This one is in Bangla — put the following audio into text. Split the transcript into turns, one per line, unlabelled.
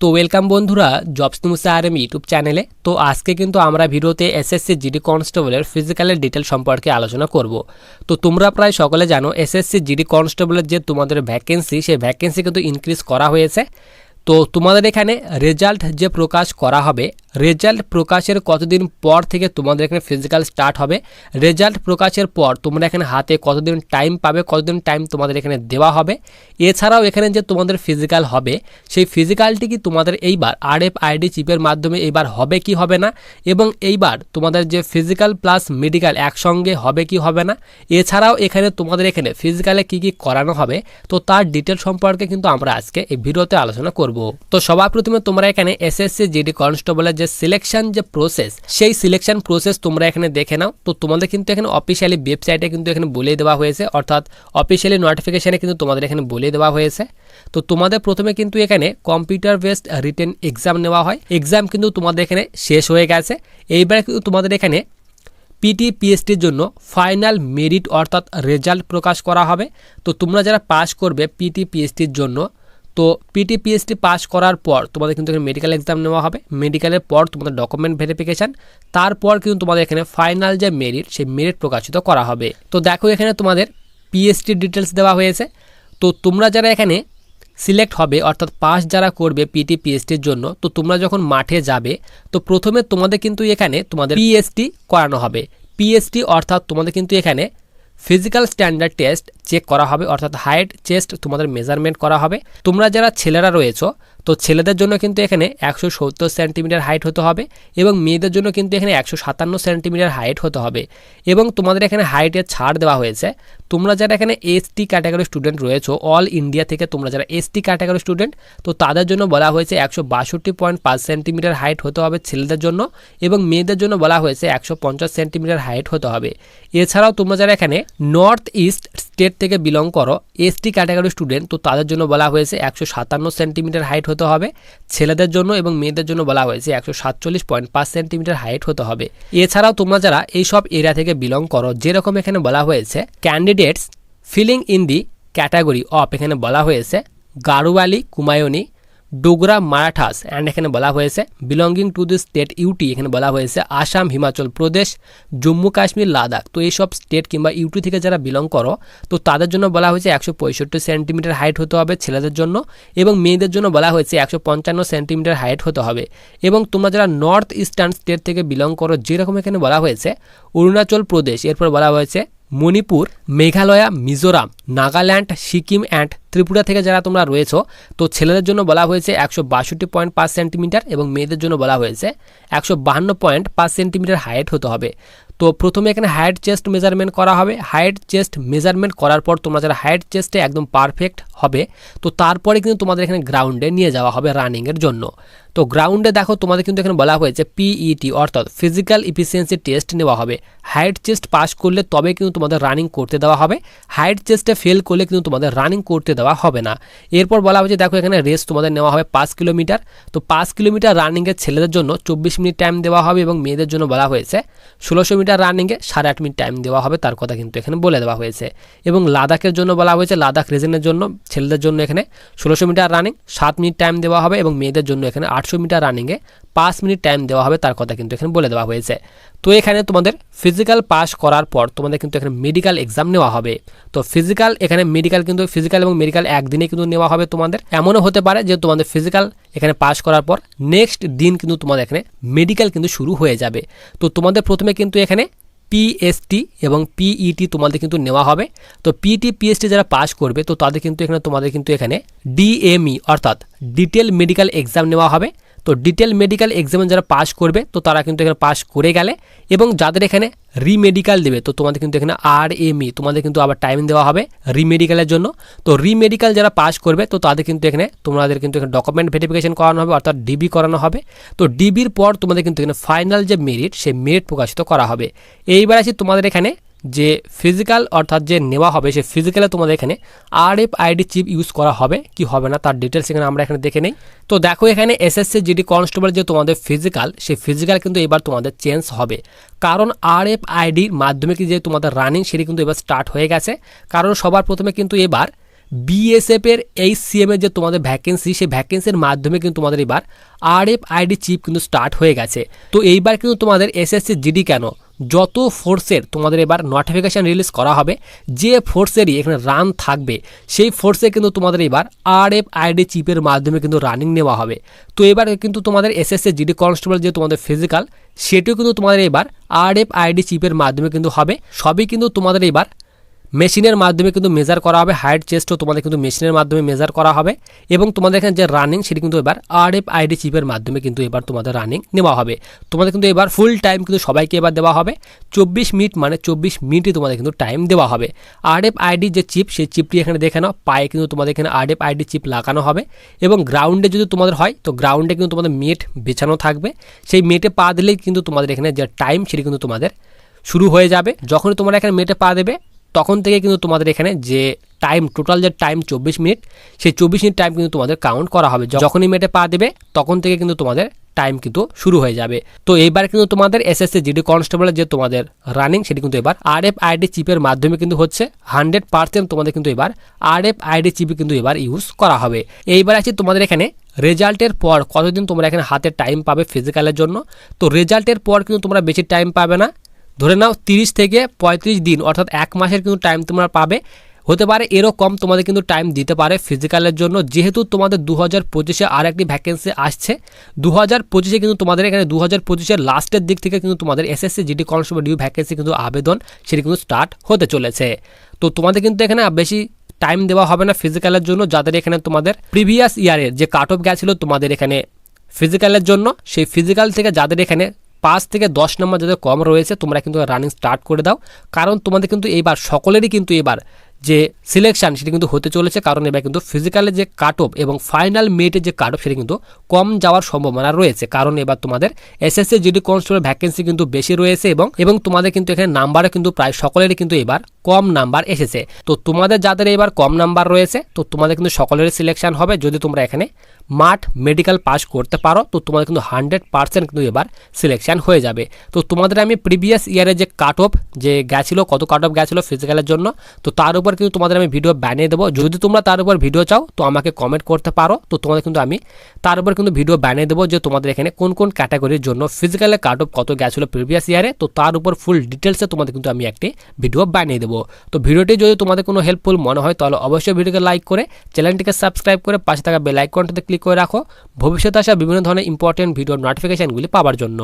তো ওয়েলকাম বন্ধুরা jobs Musa R M YouTube চ্যানেলে তো আজকে কিন্তু আমরা ভিডিওতে এসএসসি জিডি কনস্টেবলের ফিজিক্যালের ডিটেল সম্পর্কে আলোচনা করব। তো তোমরা প্রায় সকলে জানো এসএসসি জিডি কনস্টেবলের যে তোমাদের ভ্যাকেন্সি সেই ভ্যাকেন্সি কিন্তু ইনক্রিজ করা হয়েছে। তো তোমাদের এখানে রেজাল্ট যে প্রকাশ করা হবে রেজাল্ট প্রকাশের কতদিন পর থেকে তোমাদের এখানে ফিজিক্যাল স্টার্ট হবে? রেজাল্ট প্রকাশের পর তোমরা এখানে হাতে কতদিন টাইম পাবে? কতদিন টাইম তোমাদের এখানে দেওয়া হবে? এছাড়াও এখানে যে তোমাদের ফিজিক্যাল হবে, সেই ফিজিক্যালটি কি তোমাদের এইবার আর এফ আইডি চিপের মাধ্যমে এইবার হবে কি হবে না? এবং এইবার তোমাদের যে ফিজিক্যাল প্লাস মেডিকেল একসঙ্গে হবে কি হবে না? এছাড়াও এখানে তোমাদের এখানে ফিজিক্যালে কি কি করানো হবে? তো তার ডিটেল সম্পর্কে কিন্তু আমরা আজকে এই ভিডিওতে আলোচনা করব। তো সবার প্রথমে তোমরা এখানে এসএসসি জিডি কনস্টেবলের যে সিলেকশন যে প্রসেস সেই সিলেকশন প্রসেস তোমরা এখানে দেখে নাও। তো তোমাদের কিন্তু এখানে অফিসিয়ালি ওয়েবসাইটে কিন্তু এখানে বলে দেওয়া হয়েছে। অর্থাৎ অফিসিয়ালি নোটিফিকেশানে কিন্তু তোমাদের এখানে বলে দেওয়া হয়েছে। তো তোমাদের প্রথমে কিন্তু এখানে কম্পিউটার বেসড রিটেন এক্সাম নেওয়া হয়। এক্সাম কিন্তু তোমাদের এখানে শেষ হয়ে গেছে। এইবারে কিন্তু তোমাদের এখানে পিটি পিএসটির জন্য ফাইনাল মেরিট অর্থাৎ রেজাল্ট প্রকাশ করা হবে। তো তোমরা যারা পাস করবে পিটি পিএসটির জন্য তো পিটি পিএসটি পাস করার পর তোমাদের কিন্তু এখানে মেডিকেল এক্সাম নেওয়া হবে। মেডিকেলের পর তোমাদের ডকুমেন্ট ভেরিফিকেশান তারপর কিন্তু তোমাদের এখানে ফাইনাল যে মেরিট সেই মেরিট প্রকাশিত করা হবে। তো দেখো এখানে তোমাদের পিএসটির ডিটেলস দেওয়া হয়েছে। তো তোমরা যারা এখানে সিলেক্ট হবে, অর্থাৎ পাস যারা করবে পিটি পিএসটির জন্য, তো তোমরা যখন মাঠে যাবে, তো প্রথমে তোমাদের কিন্তু এখানে তোমাদের পিএসটি করানো হবে। পিএসটি অর্থাৎ তোমাদের কিন্তু এখানে ফিজিক্যাল স্ট্যান্ডার্ড টেস্ট চেক করা হবে, অর্থাৎ হাইট চেস্ট তোমাদের মেজারমেন্ট করা হবে। তোমরা যারা ছেলেরা রয়েছো তো ছেলেদের জন্য কিন্তু এখানে একশো সত্তর সেন্টিমিটার হাইট হতে হবে এবং মেয়েদের জন্য কিন্তু এখানে একশো সাতান্ন সেন্টিমিটার হাইট হতে হবে এবং তোমাদের এখানে হাইটের ছাড় দেওয়া হয়েছে। তোমরা যারা এখানে এসটি ক্যাটাগরি স্টুডেন্ট রয়েছো অল ইন্ডিয়া থেকে তোমরা যারা এসটি ক্যাটাগরি স্টুডেন্ট তো তাদের জন্য বলা হয়েছে একশো বাষট্টি পয়েন্ট পাঁচ সেন্টিমিটার হাইট হতে হবে ছেলেদের জন্য এবং মেয়েদের জন্য বলা হয়েছে একশো পঞ্চাশ সেন্টিমিটার হাইট হতে হবে। এছাড়াও তোমরা যারা এখানে নর্থ ইস্ট স্টেট থেকে বিলং করো এসটি ক্যাটাগরি স্টুডেন্ট তো তাদের জন্য বলা হয়েছে একশো সাতান্ন সেন্টিমিটার হাইট হতে হবে। ছেলেদের জন্য এবং মেয়েদের জন্য বলা হয়েছে একশো সাতচল্লিশ পয়েন্ট পাঁচ সেন্টিমিটার হাইট হতে হবে। এছাড়াও তোমরা যারা এইসব এরিয়া থেকে বিলং করো, যেরকম এখানে বলা হয়েছে candidates filling in the category of এখানে বলা হয়েছে, গারুয়ালি, কুমায়নি ডোগরা মারাঠাস অ্যান্ড এখানে বলা হয়েছে belonging to the state UT এখানে বলা হয়েছে আসাম হিমাচল প্রদেশ জম্মু কাশ্মীর লাদাখ তো এইসব স্টেট কিংবা ইউটি থেকে যারা বিলং করো, তো তাদের জন্য বলা হয়েছে একশো পঁয়ষট্টি সেন্টিমিটার হাইট হতে হবে ছেলেদের জন্য, এবং মেয়েদের জন্য বলা হয়েছে একশো পঞ্চান্ন সেন্টিমিটার হাইট হতে হবে। এবং তোমরা যারা নর্থ ইস্টার্ন স্টেট থেকে বিলং করো, যেরকম এখানে বলা হয়েছে, অরুণাচল প্রদেশ, এরপর বলা হয়েছে মণিপুর, মেঘালয়া, মিজোরাম, নাগাল্যান্ড, সিকিম অ্যান্ড ত্রিপুরা থেকে যারা তোমরা রয়েছো, তো ছেলেদের জন্য বলা হয়েছে একশো বাষট্টি পয়েন্ট পাঁচ সেন্টিমিটার এবং মেয়েদের জন্য বলা হয়েছে একশো বাহান্ন পয়েন্ট পাঁচ সেন্টিমিটার হাইট হতে হবে। তো প্রথমে এখানে হাইট চেস্ট মেজারমেন্ট করা হবে। হাইট চেস্ট মেজারমেন্ট করার পর তোমরা যারা হাইট চেস্টে একদম পারফেক্ট হবে, তো তারপরে কিন্তু তোমাদের এখানে গ্রাউন্ডে নিয়ে যাওয়া হবে রানিংয়ের জন্য। তো গ্রাউন্ডে দেখো তোমাদের কিন্তু এখানে বলা হয়েছে পিইটি অর্থাৎ ফিজিক্যাল ইফিসিয়েন্সি টেস্ট নেওয়া হবে। হাইট চেস্ট পাস করলে তবে কিন্তু তোমাদের রানিং করতে দেওয়া হবে। হাইট চেস্টে ফেল করলে কিন্তু তোমাদের রানিং করতে দেওয়া হবে না। এরপর বলা হয়েছে, দেখো এখানে রেস তোমাদের নেওয়া হবে পাঁচ কিলোমিটার। তো পাঁচ কিলোমিটার রানিংয়ের ছেলেদের জন্য চব্বিশ মিনিট টাইম দেওয়া হবে এবং মেয়েদের জন্য বলা হয়েছে ষোলোশো মিটার রানিংয়ে সাড়ে আট মিনিট টাইম দেওয়া হবে, তার কথা কিন্তু এখানে বলে দেওয়া হয়েছে। এবং লাদাখের জন্য বলা হয়েছে, লাদাখ রিজনের জন্য ছেলেদের জন্য এখানে ষোলোশো মিটার রানিং সাত মিনিট টাইম দেওয়া হবে এবং মেয়েদের জন্য এখানে আটশো মিটার রানিংয়ে পাঁচ মিনিট টাইম দেওয়া হবে, তার কথা কিন্তু এখানে বলে দেওয়া হয়েছে। তো এখানে তোমাদের ফিজিক্যাল পাস করার পর তোমাদের কিন্তু এখানে মেডিকেল এক্সাম নেওয়া হবে। তো ফিজিক্যাল এখানে মেডিকেল কিন্তু ফিজিক্যাল এবং মেডিকেল একদিনে কিন্তু নেওয়া হবে তোমাদের। এমনও হতে পারে যে তোমাদের ফিজিক্যাল এখানে পাস করার পর নেক্সট দিন কিন্তু তোমাদের এখানে মেডিকেল কিন্তু শুরু হয়ে যাবে। তো তোমাদের প্রথমে কিন্তু এখানে পিএসটি এবং পিইটি তোমাদের কিন্তু নেওয়া হবে। তো পিটি পিএসটি যারা পাস করবে, তো তাদের কিন্তু এখানে, তোমাদের কিন্তু এখানে ডিএমই অর্থাৎ ডিটেল মেডিকেল এক্সাম নেওয়া হবে। তো ডিটেল মেডিকেল এক্সামে যারা পাস করবে, তো তারা কিন্তু এখানে পাস করে গেলে এবং যাদের এখানে রিমেডিকেল দেবে, তো তোমাদের কিন্তু এখানে আর এমই তোমাদের কিন্তু আবার টাইম দেওয়া হবে রিমেডিকেলের জন্য। তো রিমেডিকেল যারা পাস করবে, তো তাদের কিন্তু এখানে তোমাদের কিন্তু এখানে ডকুমেন্ট ভেরিফিকেশন করানো হবে, অর্থাৎ ডিবি করানো হবে। তো ডিবির পর তোমাদের কিন্তু এখানে ফাইনাল যে মেরিট সেই মেরিট প্রকাশিত করা হবে। এইবার আসি তোমাদের এখানে যে ফিজিক্যাল অর্থাৎ যে নেওয়া হবে, সে ফিজিক্যালে তোমাদের এখানে R F ID chip use করা হবে। কি হবে না তার ডিটেলস এখানে আমরা এখানে দেখে নেই। তো দেখো এখানে এসএসসি জিডি কনস্টেবল যে তোমাদের ফিজিক্যাল সেই ফিজিক্যাল কিন্তু এবার তোমাদের চেঞ্জ হবে। কারণ আর এফ আইডির মাধ্যমে কি যে তোমাদের রানিং সেটি কিন্তু এবার স্টার্ট হয়ে গেছে। কারণ সবার প্রথমে কিন্তু এবার বিএসএফ এর এই সিএম এর যে তোমাদের ভ্যাকেন্সি সেই ভ্যাকেন্সির মাধ্যমে কিন্তু তোমাদের এবার আর এফ আইডি চিপ কিন্তু স্টার্ট হয়ে গেছে। তো এইবার কিন্তু তোমাদের এসএসসি জিডি কেন? যত ফোর্সের তোমাদের এবার নোটিফিকেশান রিলিজ করা হবে, যে ফোর্সেরই এখানে রান থাকবে, সেই ফোর্সে কিন্তু তোমাদের এবার আর এফ আইডি চিপের মাধ্যমে কিন্তু রানিং নেওয়া হবে। তো এবার কিন্তু তোমাদের এসএসসি জিডি কনস্টেবল যে তোমাদের ফিজিক্যাল সেটিও কিন্তু তোমাদের এবার আর এফ আইডি চিপের মাধ্যমে কিন্তু হবে। সবই কিন্তু তোমাদের এবার মেশিনের মাধ্যমে কিন্তু মেজার করা হবে হাইট চেস্টও তোমাদের কিন্তু মেশিনের মাধ্যমে মেজার করা হবে এবং তোমাদের এখানে যে রানিং সেটি কিন্তু এবার আর এফ আইডি চিপের মাধ্যমে কিন্তু এবার তোমাদের রানিং নেওয়া হবে। তোমাদের কিন্তু এবার ফুল টাইম কিন্তু সবাইকে এবার দেওয়া হবে। চব্বিশ মিনিট মানে চব্বিশ মিনিটই তোমাদের কিন্তু টাইম দেওয়া হবে। আর এফ আইডি যে চিপ সেই চিপটি এখানে দেখে নাও, পায়ে কিন্তু তোমাদের এখানে আর এফ আইডি চিপ লাগানো হবে এবং গ্রাউন্ডে যদি তোমাদের হয়, তো গ্রাউন্ডে কিন্তু তোমাদের মেট বেছানো থাকবে। সেই মেটে পা দিলেই কিন্তু তোমাদের এখানে যে টাইম সেটি কিন্তু তোমাদের শুরু হয়ে যাবে। যখনই তোমরা এখানে মেটে পা দেবে তখন থেকে কিন্তু তোমাদের এখানে যে টাইম টোটাল যে টাইম চব্বিশ মিনিট সেই চব্বিশ মিনিট টাইম কিন্তু তোমাদের কাউন্ট করা হবে। যখনই মেটে পা দেবে, তখন থেকে কিন্তু তোমাদের টাইম কিন্তু শুরু হয়ে যাবে। তো এইবার কিন্তু তোমাদের এসএসসি জিডি কনস্টেবলের যে তোমাদের রানিং সেটি কিন্তু এবার আর এফ আইডি চিপের মাধ্যমে কিন্তু হচ্ছে। হান্ড্রেড পার্সেন্ট তোমাদের কিন্তু এবার আর এফ আইডি চিপে কিন্তু এবার ইউজ করা হবে। এইবার আছে তোমাদের এখানে রেজাল্টের পর, কতদিন তোমরা এখানে হাতে টাইম পাবে ফিজিক্যালের জন্য? তো রেজাল্টের পর কিন্তু তোমরা বেশি টাইম পাবে না। ধরে নাও তিরিশ থেকে পঁয়ত্রিশ দিন, অর্থাৎ এক মাসের কিন্তু টাইম তোমরা পাবে। হতে পারে এরও কম তোমাদের কিন্তু টাইম দিতে পারে ফিজিক্যালের জন্য। যেহেতু তোমাদের দু হাজার পঁচিশে আর একটি ভ্যাকেন্সি আসছে দু হাজার পঁচিশে কিন্তু তোমাদের এখানে দু হাজার পঁচিশের লাস্টের দিক থেকে কিন্তু তোমাদের SSC GD constable due vacancy কিন্তু আবেদন, সেটি কিন্তু স্টার্ট হতে চলেছে। তো তোমাদের কিন্তু এখানে বেশি টাইম দেওয়া হবে না ফিজিক্যালের জন্য, যাদের এখানে তোমাদের প্রিভিয়াস ইয়ারের যে কাট অফ গেছিল তোমাদের এখানে ফিজিক্যালের জন্য। সেই ফিজিক্যাল থেকে যাদের এখানে পাঁচ থেকে দশ নম্বর যাদের কম রয়েছে, তোমরা কিন্তু রানিং স্টার্ট করে দাও। কারণ তোমাদের কিন্তু এইবার সকলেরই কিন্তু এবার যে সিলেকশন সেটি কিন্তু হতে চলেছে। কারণ এবার কিন্তু ফিজিক্যালের যে কাট অফ এবং ফাইনাল মেটের যে কাট অফ সেটি কিন্তু কম যাওয়ার সম্ভাবনা রয়েছে। কারণ এবার তোমাদের এসএসসি জিডি কনস্টেবল ভ্যাকেন্সি কিন্তু বেশি রয়েছে এবং এবং তোমাদের কিন্তু এখানে নাম্বারে কিন্তু প্রায় সকলেরই কিন্তু এবার কম নাম্বার এসেছে। তো তোমাদের যাদের এবার কম নাম্বার রয়েছে, তো তোমাদের কিন্তু সকলেরই সিলেকশান হবে। যদি তোমরা এখানে মাঠ মেডিকেল পাস করতে পারো, তো তোমাদের কিন্তু হান্ড্রেড পার্সেন্ট কিন্তু এবার সিলেকশান হয়ে যাবে। তো তোমাদের আমি প্রিভিয়াস ইয়ারে যে কাট অফ যে গেছিল, কত কাট অফ গেছিল ফিজিক্যালের জন্য, তো তার উপর কিন্তু তোমাদের আমি ভিডিও বানিয়ে দেবো। যদি তোমরা তার উপর ভিডিও চাও, তো আমাকে কমেন্ট করতে পারো। তো তোমাদের কিন্তু আমি তার উপর কিন্তু ভিডিও বানিয়ে দেবো যে তোমাদের এখানে কোন কোন ক্যাটাগরির জন্য ফিজিক্যালের কাট অফ কত গেছিল প্রিভিয়াস ইয়ারে তো তার উপর ফুল ডিটেলসে তোমাদের কিন্তু আমি একটি ভিডিও বানিয়ে দেবো। তো ভিডিওটি যদি তোমাদের কোনো হেল্পফুল মনে হয়, তাহলে অবশ্যই ভিডিওকে লাইক করে চ্যানেলটিকে সাবস্ক্রাইব করে পাশে থাকা বেল আইকনটিতে ক্লিক করে রাখো। ভবিষ্যতে আসা বিভিন্ন ধরনের ইম্পর্টেন্ট ভিডিওর নোটিফিকেশানগুলি পাওয়ার জন্য।